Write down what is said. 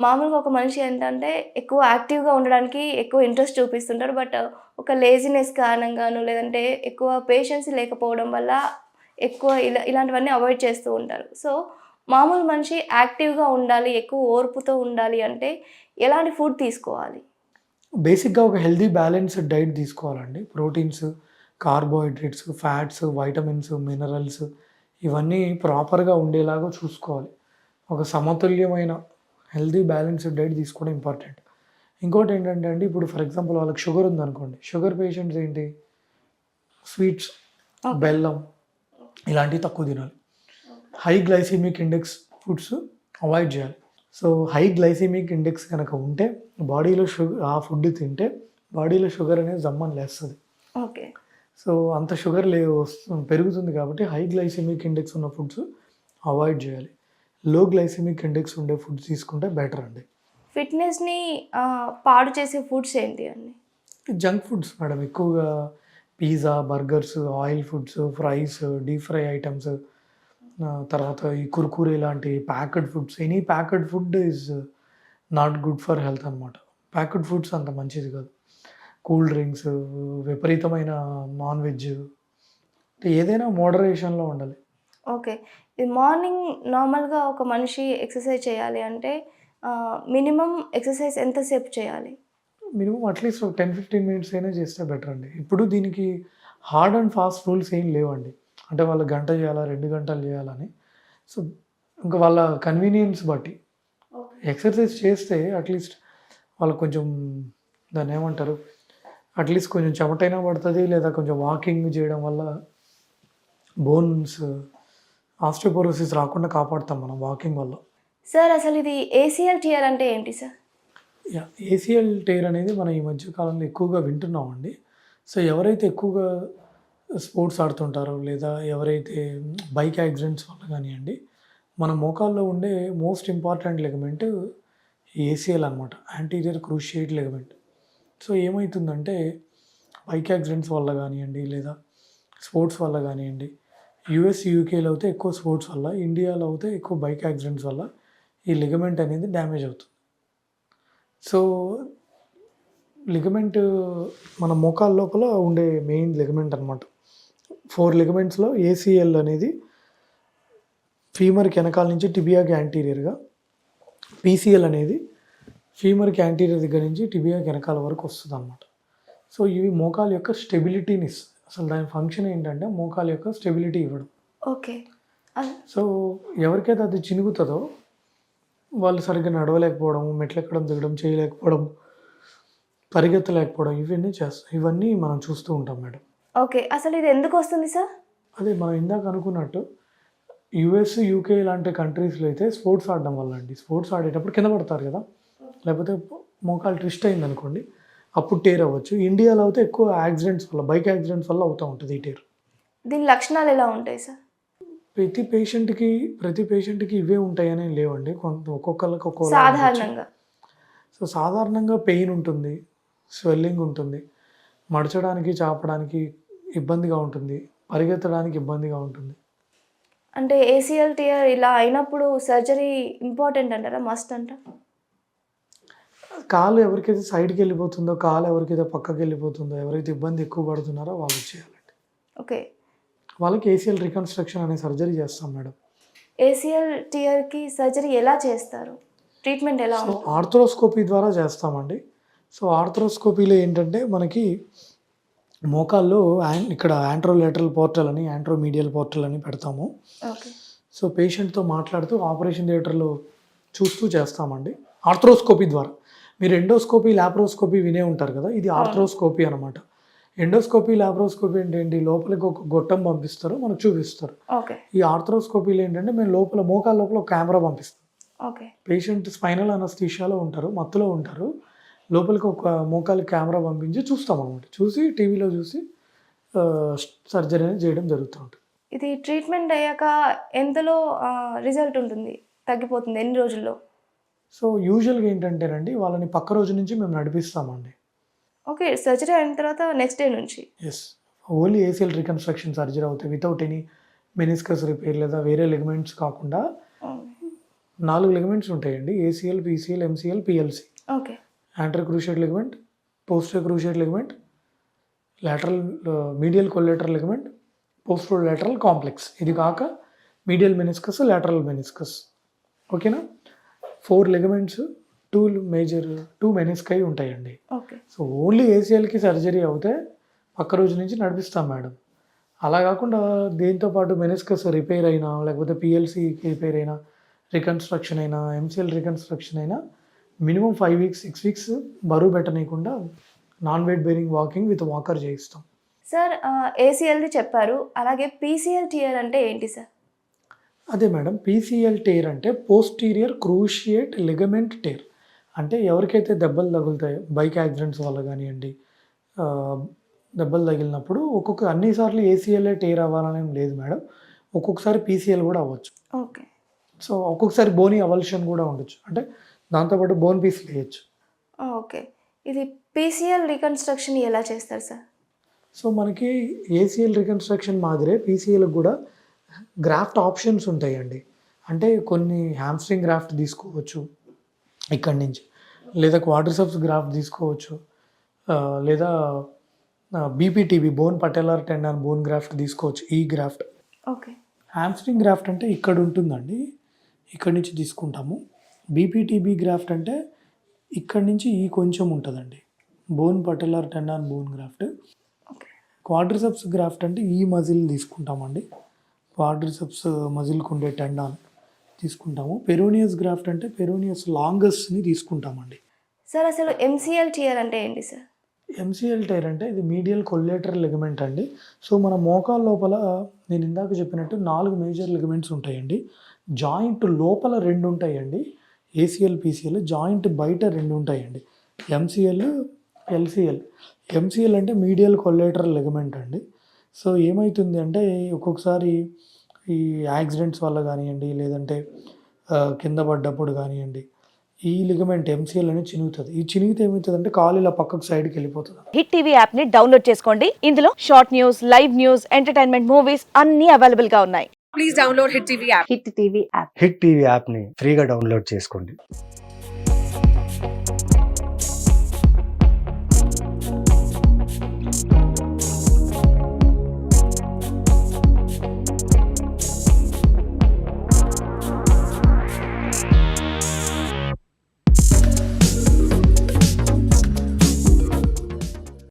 మామూలుగా ఒక మనిషి ఏంటంటే ఎక్కువ యాక్టివ్గా ఉండడానికి ఎక్కువ ఇంట్రెస్ట్ చూపిస్తుంటారు బట్ ఒక లేజినెస్ కారణంగాను లేదంటే ఎక్కువ పేషెన్స్ లేకపోవడం వల్ల ఎక్కువ ఇలా ఇలాంటివన్నీ అవాయిడ్ చేస్తూ ఉంటారు. సో మామూలు మనిషి యాక్టివ్గా ఉండాలి ఎక్కువ ఓర్పుతో ఉండాలి అంటే ఎలాంటి ఫుడ్ తీసుకోవాలి? బేసిక్గా ఒక హెల్దీ బ్యాలెన్స్డ్ డైట్ తీసుకోవాలండి. Proteins carbohydrates fats vitamins minerals ఇవన్నీ ప్రాపర్గా ఉండేలాగా చూసుకోవాలి. ఒక సమతుల్యమైన హెల్దీ బ్యాలెన్స్డ్ డైట్ తీసుకోవడం ఇంపార్టెంట్. ఇంకోటి ఏంటంటే అండి ఇప్పుడు ఫర్ ఎగ్జాంపుల్ వాళ్ళకి షుగర్ ఉందనుకోండి షుగర్ పేషెంట్స్ ఏంటి? స్వీట్స్ బెల్లం ఇలాంటివి తక్కువ తినాలి. High glycemic index foods avoid చేయాలి. సో హై గ్లైసిమిక్ ఇండెక్స్ కనుక ఉంటే బాడీలో షుగర్ ఆ ఫుడ్ తింటే బాడీలో షుగర్ అనేది జమ్మని లేస్తుంది. ఓకే. సో అంత షుగర్ లే వస్తు- పెరుగుతుంది కాబట్టి హై గ్లైసిమిక్ ఇండెక్స్ ఉన్న ఫుడ్స్ అవాయిడ్ చేయాలి. లో గ్లైసిమిక్ ఇండెక్స్ ఉండే ఫుడ్స్ తీసుకుంటే బెటర్ అండి. ఫిట్నెస్ని పాడు చేసే ఫుడ్స్ ఏంటి అండి? జంక్ ఫుడ్స్ మేడం ఎక్కువగా pizza burgers oil foods fries deep fry items తర్వాత ఈ కుర్కురే లాంటి packed foods. Any packed food is not good for health అనమాట ప్యాకెడ్ ఫుడ్స్ అంత మంచిది కాదు. కూల్ డ్రింక్స్ విపరీతమైన నాన్ వెజ్ ఏదైనా మోడరేషన్లో ఉండాలి. ఓకే. ఇది మార్నింగ్ నార్మల్గా ఒక మనిషి ఎక్సర్సైజ్ చేయాలి అంటే మినిమం ఎక్సర్సైజ్ ఎంతసేపు చేయాలి? మినిమం అట్లీస్ట్ ఒక టెన్ ఫిఫ్టీన్ మినిట్స్ అయినా చేస్తే బెటర్ అండి. ఇప్పుడు దీనికి హార్డ్ అండ్ ఫాస్ట్ రూల్స్ ఏం లేవండి. అంటే వాళ్ళు గంట చేయాలా రెండు గంటలు చేయాలని. సో ఇంకా వాళ్ళ కన్వీనియన్స్ బట్టి. ఎక్సర్సైజ్ చేస్తే అట్లీస్ట్ వాళ్ళకి కొంచెం దాన్ని ఏమంటారు? అట్లీస్ట్ కొంచెం చెమటైనా పడుతుంది లేదా కొంచెం వాకింగ్ చేయడం వల్ల బోన్స్ ఆస్టియోపోరోసిస్ రాకుండా కాపాడుతాం మనం వాకింగ్ వల్ల. సార్ అసలు ఇది ఏసీఎల్ టియర్ అంటే ఏంటి సార్? యా ఏసీఎల్ టైర్ అనేది మనం ఈ మధ్య కాలంలో ఎక్కువగా వింటున్నామండి. సో ఎవరైతే ఎక్కువగా స్పోర్ట్స్ ఆడుతుంటారో లేదా ఎవరైతే బైక్ యాక్సిడెంట్స్ వల్ల కానివ్వండి మన మోకాల్లో ఉండే మోస్ట్ ఇంపార్టెంట్ లెగమెంట్ ఏసీఎల్ అనమాట యాంటీరియర్ క్రూషియేట్ లెగమెంట్. సో ఏమవుతుందంటే బైక్ యాక్సిడెంట్స్ వల్ల కానివ్వండి లేదా స్పోర్ట్స్ వల్ల కానివ్వండి యుఎస్ యూకేలో అయితే ఎక్కువ స్పోర్ట్స్ వల్ల ఇండియాలో అయితే ఎక్కువ బైక్ యాక్సిడెంట్స్ వల్ల ఈ లిగమెంట్ అనేది డ్యామేజ్ అవుతుంది. సో లిగమెంట్ మన మోకాల లోపల ఉండే మెయిన్ లిగమెంట్ అనమాట ఫోర్ లిగమెంట్స్లో ఏసీఎల్ అనేది ఫీమర్కి వెనకాల నుంచి టిబియాకి యాంటీరియర్గా పీసీఎల్ అనేది ఫీమర్కి యాంటీరియర్ దగ్గర నుంచి టిబియాకి వెనకాల వరకు వస్తుంది అనమాట సో ఇవి మోకాల యొక్క స్టెబిలిటీని ఇస్తుంది. అసలు దాని ఫంక్షన్ ఏంటంటే మోకాల యొక్క స్టెబిలిటీ ఇవ్వడం. ఓకే. సో ఎవరికైతే అది చినుగుతుందో వాళ్ళు సరిగ్గా నడవలేకపోవడం మెట్లు ఎక్కడం దిగడం చేయలేకపోవడం పరిగెత్తలేకపోవడం ఇవన్నీ చేస్తాం ఇవన్నీ మనం చూస్తూ ఉంటాం మేడం. ఓకే. అసలు ఇది ఎందుకు వస్తుంది సార్? అదే మనం ఇందాక అనుకున్నట్టు యుఎస్ యూకే లాంటి కంట్రీస్లో అయితే స్పోర్ట్స్ ఆడడం వల్ల అండి. స్పోర్ట్స్ ఆడేటప్పుడు కింద పడతారు కదా. లేకపోతే మోకాలు ట్విస్ట్ అయింది అనుకోండి అప్పుడు టేర్ అవ్వచ్చు. ఇండియాలో అయితే ఎక్కువ యాక్సిడెంట్స్ వల్ల బైక్ యాక్సిడెంట్స్ వల్ల అవుతూ ఉంటుంది ఈ టేర్ దీని లక్షణాలు ఎలా ఉంటాయి సార్? ప్రతి పేషెంట్కి ప్రతి పేషెంట్కి ఇవే ఉంటాయని లేవండి. కొంత ఒక్కొక్కరికి ఒక్కొక్క సాధారణంగా. సో సాధారణంగా పెయిన్ ఉంటుంది స్వెల్లింగ్ ఉంటుంది మడచడానికి చాపడానికి ఇబ్బందిగా ఉంటుంది పరిగెత్తడానికి ఇబ్బందిగా ఉంటుంది. అంటే ఏసీఎల్ టియర్ ఇలా అయినప్పుడు సర్జరీ ఇంపార్టెంట్ అంటారా? మస్ట్ అంట కాలు ఎవరికైతే సైడ్కి వెళ్ళిపోతుందో కాలు ఎవరికైతే పక్కకి వెళ్ళిపోతుందో ఎవరైతే ఇబ్బంది ఎక్కువ పడుతున్నారో వాళ్ళు చేయాలండి ఓకే. వాళ్ళకి ఏసీఎల్ రికన్స్ట్రక్షన్ అనే సర్జరీ చేస్తాం మేడం. ఏసీఎల్ టియర్కి సర్జరీ ఎలా చేస్తారు? ట్రీట్మెంట్ ఎలా ఆర్థ్రోస్కోపీ ద్వారా చేస్తామండి. సో ఆర్థ్రోస్కోపీలో ఏంటంటే మనకి మోకాల్లో ఇక్కడ యాంట్రోలేటరల్ పోర్టల్ అని యాంట్రోమీడియల్ పోర్టల్ అని పెడతాము. సో పేషెంట్తో మాట్లాడుతూ ఆపరేషన్ థియేటర్లో చూస్తూ చేస్తామండి. ఆర్థ్రోస్కోపీ ద్వారా. మీరు ఎండోస్కోపీ లాప్రోస్కోపీ వినే ఉంటారు కదా? ఇది ఆర్థ్రోస్కోపీ అనమాట ఎండోస్కోపీ లాప్రోస్కోపీ అంటే ఏంటి? లోపలికి ఒక గొట్టం పంపిస్తారు మనకు చూపిస్తారు. ఓకే. ఈ ఆర్థ్రోస్కోపీలో ఏంటంటే మేము లోపల మోకాల లోపల ఒక కెమెరా పంపిస్తాం. ఓకే. పేషెంట్ స్పైనల్ అనస్థీషియాలో ఉంటారు మత్తులో ఉంటారు. లోపలికి ఒక మోకాలు కెమెరా పంపించి చూస్తాం అనమాట చూసి టీవీలో చూసి సర్జరీ అనేది చేయడం జరుగుతూ ఉంటుంది. ఇది ట్రీట్మెంట్ అయ్యాక ఎంతలో రిజల్ట్ ఉంటుంది? తగ్గిపోతుంది ఎన్ని రోజుల్లో? సో యూజువల్గా ఏంటంటేనండి వాళ్ళని పక్క రోజు నుంచి మేము నడిపిస్తామండి. ఓకే సర్జరీ అయిన తర్వాత నెక్స్ట్ డే నుంచి. Yes only ACL reconstruction surgery అవుతాయి. వితౌట్ ఎనీ మెనిస్కస్ రిపేర్ లేదా వేరే లిగమెంట్స్ కాకుండా నాలుగు లిగమెంట్స్ ఉంటాయండి. ACL PCL MCL PLC okay. Anterior cruciate ligament posterior cruciate ligament lateral medial collateral ligament posterolateral complex ఇది కాక మీడియల్ మెనిస్కస్ లాటరల్ మెనిస్కస్ ఓకేనా four ligaments two major two menisci ఉంటాయండి. Okay. So only ఏసీఎల్కి surgery అవుతే పక్క రోజు నుంచి నడిపిస్తాం madam. అలా కాకుండా దీంతో పాటు మెనిస్కస్ రిపేర్ అయినా లేకపోతే పిఎల్సీకి రిపేర్ అయినా రికన్స్ట్రక్షన్ అయినా ఎంసీఎల్ రికన్స్ట్రక్షన్ అయినా minimum five weeks six weeks బరువు పెట్టనీయకుండా non weight bearing walking with walker చేయిస్తాం. సార్ ఏసీఎల్ది చెప్పారు. అలాగే పీసీఎల్ టియర్ అంటే ఏంటి సార్? అదే మేడం పీసీఎల్ టేర్ అంటే పోస్టీరియర్ క్రూషియేట్ లిగమెంట్ టేర్ అంటే ఎవరికైతే దెబ్బలు తగులుతాయో బైక్ యాక్సిడెంట్స్ వల్ల కానివ్వండి దెబ్బలు తగిలినప్పుడు ఒక్కొక్క అన్నిసార్లు ఏసీఎల్ఏ టేర్ అవ్వాలని లేదు మేడం. ఒక్కొక్కసారి పీసీఎల్ కూడా అవ్వచ్చు. ఓకే. సో ఒక్కొక్కసారి బోనీ అవల్షన్ కూడా ఉండొచ్చు. అంటే దాంతోపాటు బోన్ పీస్ వేయచ్చు ఓకే. ఇది పీసీఎల్ రీకన్స్ట్రక్షన్ ఎలా చేస్తారు సార్? సో మనకి ఏసీఎల్ రికన్స్ట్రక్షన్ మాదిరే పీసీఎల్కి కూడా గ్రాఫ్ట్ ఆప్షన్స్ ఉంటాయండి. అంటే కొన్ని హ్యామ్స్ట్రింగ్ గ్రాఫ్ట్ తీసుకోవచ్చు ఇక్కడి నుంచి. లేదా క్వార్టర్సెప్స్ గ్రాఫ్ట్ తీసుకోవచ్చు. లేదా BPTB bone patellar tendon bone graft తీసుకోవచ్చు ఈ గ్రాఫ్ట్ ఓకే హ్యామ్స్ట్రింగ్ గ్రాఫ్ట్ అంటే ఇక్కడ ఉంటుందండి. ఇక్కడి నుంచి తీసుకుంటాము. బీపీటీబీ గ్రాఫ్ట్ అంటే ఇక్కడి నుంచి ఈ కొంచెం ఉంటుందండి. Bone patellar tendon bone graft quadriceps graft అంటే ఈ మజిల్ తీసుకుంటామండి. క్వాడ్రిసెప్స్ మజిల్కి ఉండే టెండాన్ తీసుకుంటాము. పెరోనియస్ గ్రాఫ్ట్ అంటే పెరోనియస్ లాంగస్ట్ని తీసుకుంటామండి. సార్ అసలు ఎంసీఎల్ టియర్ అంటే ఏంటి సార్? ఎంసీఎల్ టైర్ అంటే ఇది మీడియల్ కొల్లేటర్ లిగమెంట్ అండి. సో మన మోకాల లోపల నేను ఇందాక చెప్పినట్టు నాలుగు మేజర్ లిగమెంట్స్ ఉంటాయండి. జాయింట్ లోపల రెండు ఉంటాయండి. ఏసీఎల్ పీసీఎల్ జాయింట్ బయట రెండు ఉంటాయండి. ఎంసీఎల్ ఎల్సీఎల్ ఎంసీఎల్ అంటే మీడియల్ కొల్లేటర్ లిగమెంట్ అండి. సో ఏమవుతుంది అంటే ఒక్కొక్కసారి ఈ యాక్సిడెంట్స్ వల్ల కానివ్వండి లేదంటే కింద పడ్డప్పుడు కానివ్వండి ఈ లిగమెంట్ ఎంసీఎల్ అనేది చినుగుతుంది. ఈ చినిగితే ఏమవుతుంది అంటే కాలు ఇలా పక్కకు సైడ్కి వెళ్ళిపోతుంది. హిట్ టీవీ యాప్ని డౌన్లోడ్ చేసుకోండి. ఇందులో short news live news entertainment movies అన్ని అవైలబుల్గా ఉన్నాయి. Please download Hit TV app. Hit TV app hit TV యాప్ని ఫ్రీగా డౌన్లోడ్ చేసుకోండి.